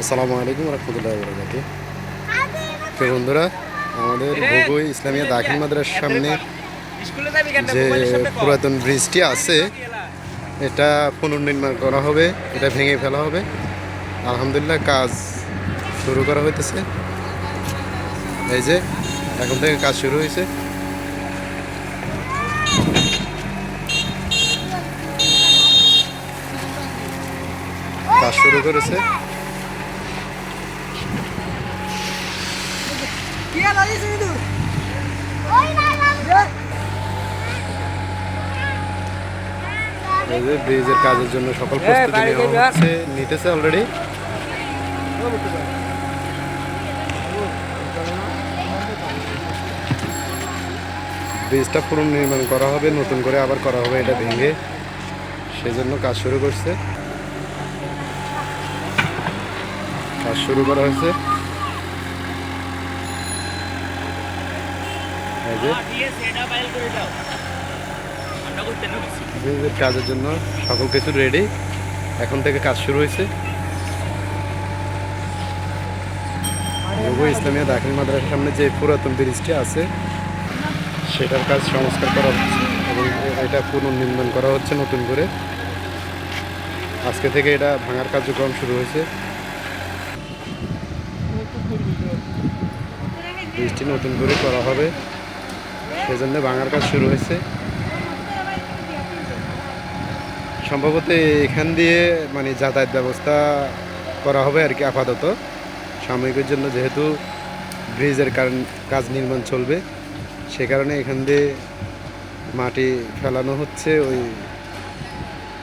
আসসালামু আলাইকুম রহমতুল্লাহ বরকাত তো বন্ধুরা আমাদের ভোগই ইসলামিয়া দাখিল মাদ্রাসার সামনে যে পুরাতন ব্রিজটি আছে এটা পুনর্নির্মাণ করা হবে এটা ভেঙে ফেলা হবে। আলহামদুলিল্লাহ কাজ শুরু করা হইতেছে। এই যে এখন থেকে কাজ শুরু হয়েছে কাজ শুরু করেছে। ব্রিজের কাজের জন্য সকল প্রস্তুতি নেওয়া হচ্ছে নিতেছে অলরেডি ব্রিজটা পুনর্নির্মাণ করা হবে নতুন করে আবার করা হবে এটা ভেঙে সেজন্য কাজ শুরু করছে। কাজ শুরু করা হয়েছে এই যে ব্রিজের কাজের জন্য সকল কিছু রেডি এখন থেকে কাজ শুরু হয়েছে। ইসলামিয়া দাখিল মাদ্রাসার সামনে যে পুরাতন ব্রিজটি আছে, সেটার কাজ সংস্কার করা হচ্ছে এবং এটা পুনর্নির্মাণ করা হচ্ছে নতুন করে। আজকে থেকে এটা ভাঙার কার্যক্রম শুরু হয়েছে। ব্রিজটি নতুন করে করা হবে। সেজন্য ভাঙার কাজ শুরু হয়েছে। সম্ভবত এখান দিয়ে মানে যাতায়াত ব্যবস্থা করা হবে আর কি আপাতত। সাময়িকের জন্য যেহেতু ব্রিজের কারণ- কাজ নির্মাণ চলবে, সে কারণে এখান দিয়ে মাটি ফেলানো হচ্ছে ওই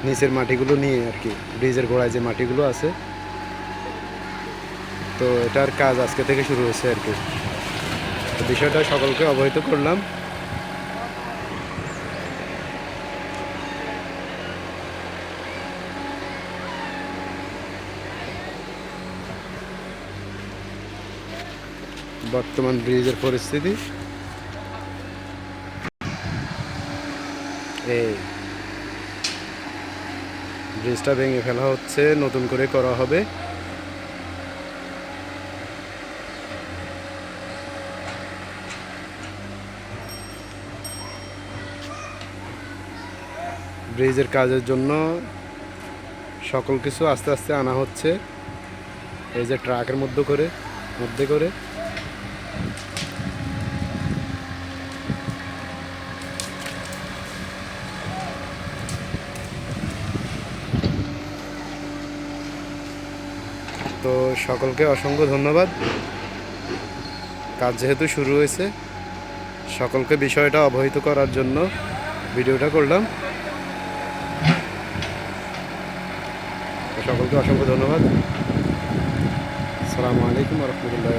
নিচের মাটিগুলো নিয়ে আর কি, ব্রিজের গোড়ায় যে মাটিগুলো আছে। তো এটার কাজ আজকে থেকে শুরু হয়েছে আর কি। বিষয়টা সকলকে অবহিত করলাম। বর্তমান ব্রিজের পরিস্থিতি। এই ব্রিজটা ভেঙে ফেলা হচ্ছে, নতুন করে করা হবে। ব্রিজের কাজের জন্য সকল কিছু আস্তে আস্তে আনা হচ্ছে। এই যে ট্রাকের মধ্যে করে মধ্যে করে। তো সকলকে অসংখ্য ধন্যবাদ। কাজ যেহেতু শুরু হয়েছে, সকলকে বিষয়টা অবহিত করার জন্য ভিডিওটা করলাম। সকলকে অসংখ্য ধন্যবাদ। আসসালামু আলাইকুম রহমতুল্লাহ